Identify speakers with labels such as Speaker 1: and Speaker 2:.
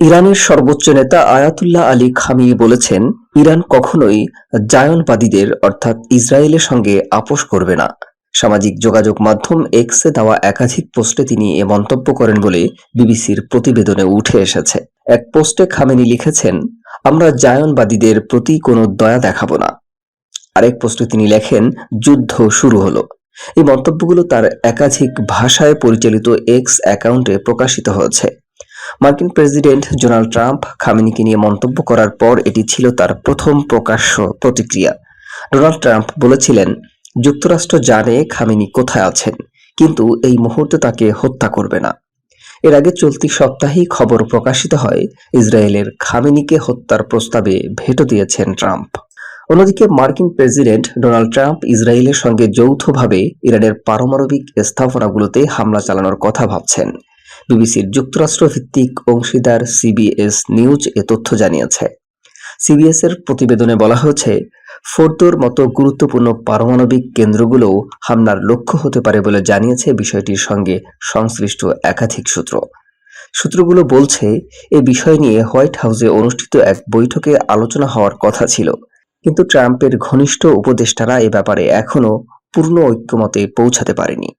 Speaker 1: ইরানের সর্বোচ্চ নেতা আয়াতুল্লাহ আলী খামি বলেছেন, ইরান কখনোই জায়নবাদীদের, অর্থাৎ ইসরায়েলের সঙ্গে আপোষ করবে না। সামাজিক যোগাযোগ মাধ্যম এক্সে দেওয়া একাধিক পোস্টে তিনি এ মন্তব্য করেন বলে বিবিসির প্রতিবেদনে উঠে এসেছে। এক পোস্টে খামেনি লিখেছেন, আমরা জায়নবাদীদের প্রতি কোনো দয়া দেখাবো না। আরেক পোস্টে তিনি লেখেন, যুদ্ধ শুরু হলো। এই মন্তব্যগুলো তার একাধিক ভাষায় পরিচালিত এক্স অ্যাকাউন্টে প্রকাশিত হয়েছে। মার্কিন প্রেসিডেন্ট ডোনাল্ড ট্রাম্প খামেনিকে নিয়ে মন্তব্য করার পর এটি ছিল তার প্রথম প্রকাশ্য প্রতিক্রিয়া। ডোনাল্ড ট্রাম্প বলেছিলেন, যুক্তরাষ্ট্র জানে খামেনি কোথায় আছেন, কিন্তু এই মুহূর্তে তাকে হত্যা করবে না। এর আগে চলতি সপ্তাহেই খবর প্রকাশিত হয়, ইসরায়েলের খামেনিকে হত্যার প্রস্তাবে ভেটো দিয়েছেন ট্রাম্প। অন্যদিকে মার্কিন প্রেসিডেন্ট ডোনাল্ড ট্রাম্প ইসরায়েলের সঙ্গে যৌথভাবে ইরানের পারমাণবিক স্থাপনাগুলোতে হামলা চালানোর কথা ভাবছেন। বিবিসির যুক্তরাষ্ট্র ভিত্তিক অংশীদার সিবিএস নিউজ এ তথ্য জানিয়েছে। সিবিএস এর প্রতিবেদনে বলা হয়েছে, ফোর্দোর মতো গুরুত্বপূর্ণ পারমাণবিক কেন্দ্রগুলোও হামলার লক্ষ্য হতে পারে বলে জানিয়েছে বিষয়টির সঙ্গে সংশ্লিষ্ট একাধিক সূত্র। সূত্রগুলো বলছে, এ বিষয় নিয়ে হোয়াইট হাউসে অনুষ্ঠিত এক বৈঠকে আলোচনা হওয়ার কথা ছিল। কিন্তু ট্রাম্পের ঘনিষ্ঠ উপদেষ্টারা এ ব্যাপারে এখনও পূর্ণ ঐক্যমতে পৌঁছাতে পারেনি।